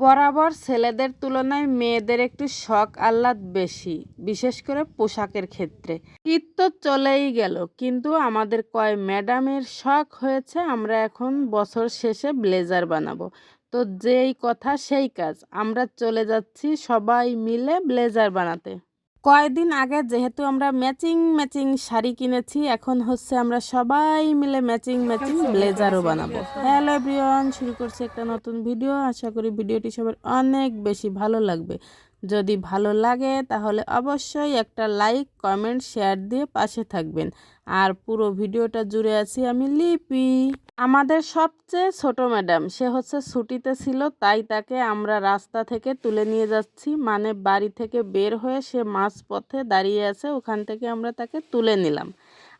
বরাবর ছেলেদের তুলনায় মেয়েদের একটু শখ আহ্লাদ বেশি, বিশেষ করে পোশাকের ক্ষেত্রে। ঈদ তো চলেই গেল, কিন্তু আমাদের কয় ম্যাডামের শখ হয়েছে, আমরা এখন বছর শেষে ব্লেজার বানাবো। তো যেই কথা, সেই কাজ। আমরা চলে যাচ্ছি সবাই মিলে ব্লেজার বানাতে। কয়দিন আগে যেহেতু আমরা ম্যাচিং ম্যাচিং শাড়ি কিনেছি এখন হচ্ছে আমরা সবাই মিলে ম্যাচিং ম্যাচিং ব্লেজারও বানাবো। হ্যালো এভরিওয়ান শুরু করছি একটা নতুন ভিডিও। আশা করি ভিডিওটি সবার অনেক বেশি ভালো লাগবে। যদি ভালো লাগে তাহলে অবশ্যই একটা লাইক কমেন্ট শেয়ার দিয়ে পাশে থাকবেন। আর পুরো ভিডিওটা জুড়ে আছি আমি লিপি। আমাদের সবচেয়ে ছোট ম্যাডাম, সে হচ্ছে ছুটিতে ছিল, তাই তাকে আমরা রাস্তা থেকে তুলে নিয়ে যাচ্ছি। মানে বাড়ি থেকে বের হয়ে সে মাঝপথে দাঁড়িয়ে আছে, ওখান থেকে আমরা তাকে তুলে নিলাম।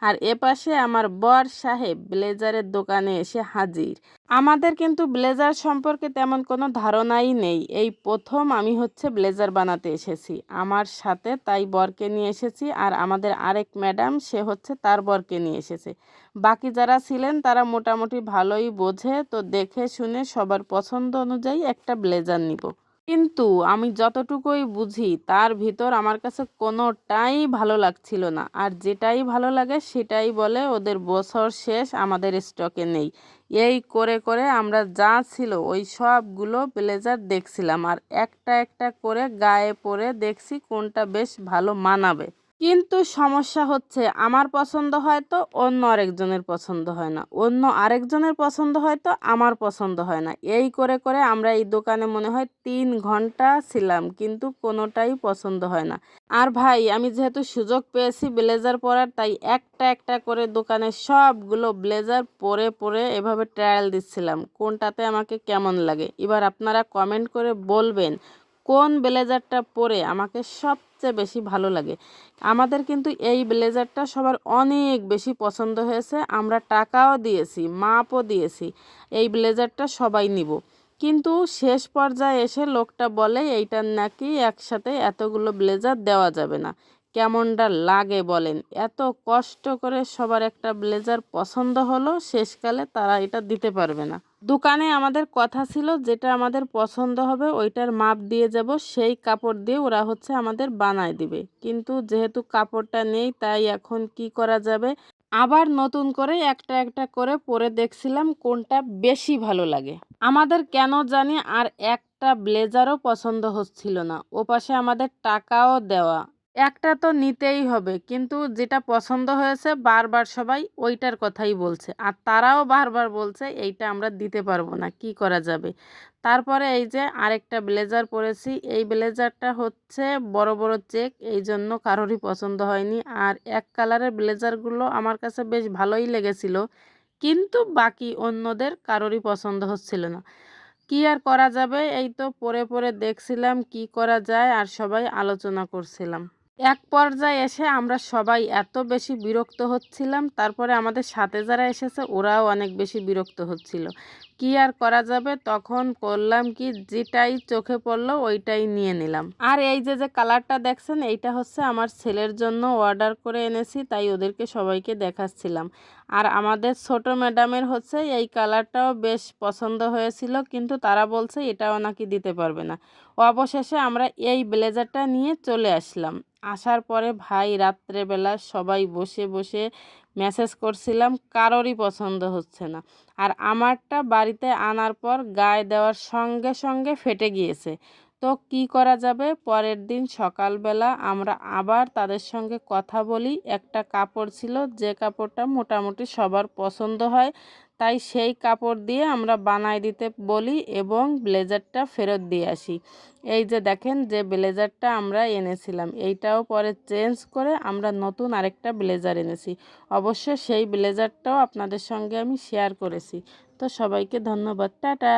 আর এপাশে আমার বর সাহেব ব্লেজারের দোকানে এসে হাজির। আমাদের কিন্তু ব্লেজার সম্পর্কে তেমন কোনো ধারণাই নেই। এই প্রথম আমি হচ্ছে ব্লেজার বানাতে এসেছি। আমার সাথে তাই বরকে নিয়ে এসেছি আর আমাদের আরেক ম্যাডাম, সে হচ্ছে তার বরকে নিয়ে এসেছে। বাকি যারা ছিলেন, তারা মোটামুটি ভালোই বোঝে। তো দেখে শুনে সবার পছন্দ অনুযায়ী একটা ব্লেজার নিব। কিন্তু আমি যতটুকুই বুঝি, তার ভিতর আমার কাছে কোনোটাই ভালো লাগছিল না। আর যেটাই ভালো লাগে, সেটাই বলে ওদের বছর শেষ আমাদের স্টকে নেই। এই করে করে আমরা যা ছিল, ওই সবগুলো ব্লেজার দেখছিলাম। আর একটা একটা করে গায়ে পরে দেখছি কোনটা বেশ ভালো মানাবে। কিন্তু সমস্যা হচ্ছে, আমার পছন্দ হয়তো অন্য আরেকজনের পছন্দ হয় না। অন্য আরেকজনের পছন্দ হয়তো আমার পছন্দ হয় না। এই করে করে আমরা এই দোকানে মনে হয় তিন ঘণ্টা ছিলাম, কিন্তু কোনোটাই পছন্দ হয় না। আর ভাই, আমি যেহেতু সুযোগ পেয়েছি ব্লেজার পরার, তাই একটা একটা করে দোকানে সবগুলো ব্লেজার পরে পরে এভাবে ট্রায়াল দিচ্ছিলাম, কোনটাতে আমাকে কেমন লাগে। এবার আপনারা কমেন্ট করে বলবেন কোন ব্লেজারটা পরে আমাকে সবচেয়ে বেশি ভালো লাগে? আমাদের কিন্তু এই ব্লেজারটা সবার অনেক বেশি পছন্দ হয়েছে। আমরা টাকাও দিয়েছি, মাপও দিয়েছি, এই ব্লেজারটা সবাই নিব। কিন্তু শেষ পর্যায়ে এসে লোকটা বলে এইটার নাকি একসাথে এতগুলো ব্লেজার দেওয়া যাবে না। কেমনটা লাগে বলেন? এত কষ্ট করে সবার একটা ব্লেজার পছন্দ হলো, শেষকালে তারা এটা দিতে পারবে না। দোকানে আমাদের কথা ছিল যেটা আমাদের পছন্দ হবে ওইটার মাপ দিয়ে যাব, সেই কাপড় দিয়ে ওরা হচ্ছে আমাদের বানায় দিবে। কিন্তু যেহেতু কাপড়টা নেই, তাই এখন কি করা যাবে? আবার নতুন করে একটা একটা করে পরে দেখছিলাম কোনটা বেশি ভালো লাগে। আমাদের কেন জানি আর একটা ব্লেজারও পছন্দ হচ্ছিল না। ওপাশে আমাদের টাকাও দেওয়া একটা তো নিতেই হবে। কিন্তু যেটা পছন্দ হয়েছে বারবার সবাই ওইটার কথাই বলছে। আর তারাও বারবার বলছে, এইটা আমরা দিতে পারব না, কি করা যাবে? তারপরে এই যে আরেকটা ব্লেজার পরেছি। এই ব্লেজারটা হচ্ছে বড় বড় চেক। এই জন্য কারোরই পছন্দ হয়নি। আর এক কালারের ব্লেজারগুলো আমার কাছে বেশ ভালোই লেগেছিল। কিন্তু বাকি অন্যদের কারোরই পছন্দ হচ্ছিল না। কি আর করা যাবে? এই তো পরে পরে দেখছিলাম কি করা যায়। আর সবাই আলোচনা করছিলাম। এক পর্যায়ে এসে আমরা সবাই এত বেশি বিরক্ত হচ্ছিলাম, তারপরে আমাদের সাথে যারা এসেছে ওরাও অনেক বেশি বিরক্ত হচ্ছিল। কি আর করা যাবে? তখন করলাম কি? যেটাই চোখে পড়ল ওইটাই নিয়ে নিলাম। আর এই যে যে কালারটা দেখছেন, এইটা হচ্ছে আমার ছেলের জন্য অর্ডার করে এনেছি, তাই ওদেরকে সবাইকে দেখাচ্ছিলাম। আর আমাদের ছোট ম্যাডামের হচ্ছে এই কালারটাও বেশ পছন্দ হয়েছিল, কিন্তু তারা বলছে এটাও নাকি দিতে পারবে না। অবশেষে আমরা এই ব্লেজারটা নিয়ে চলে আসলাম। আসার পরে ভাই রাত্রেবেলা সবাই বসে বসে মেসেজ করছিলাম, কারোরই পছন্দ হচ্ছে না। আর আমারটা বাড়িতে আনার পর গায়ে দেওয়ার সঙ্গে সঙ্গে ফেটে গিয়েছে। তো কি করা যাবে? পরের দিন সকালবেলা আমরা আবার তাদের সঙ্গে কথা বলি। একটা কাপড় ছিল, যে কাপড়টা মোটামুটি সবার পছন্দ হয় তাই সেই কাপড় দিয়ে আমরা বানাই দিতে বলি এবং ব্লেজারটা ফেরত দিয়ে আসি। এই যে দেখেন যে ব্লেজারটা আমরা এনেছিলাম, এইটাও পরে চেঞ্জ করে আমরা নতুন আরেকটা ব্লেজার এনেছি। অবশ্য সেই ব্লেজারটাও আপনাদের সঙ্গে আমি শেয়ার করেছি। তো সবাইকে ধন্যবাদ, টাটা!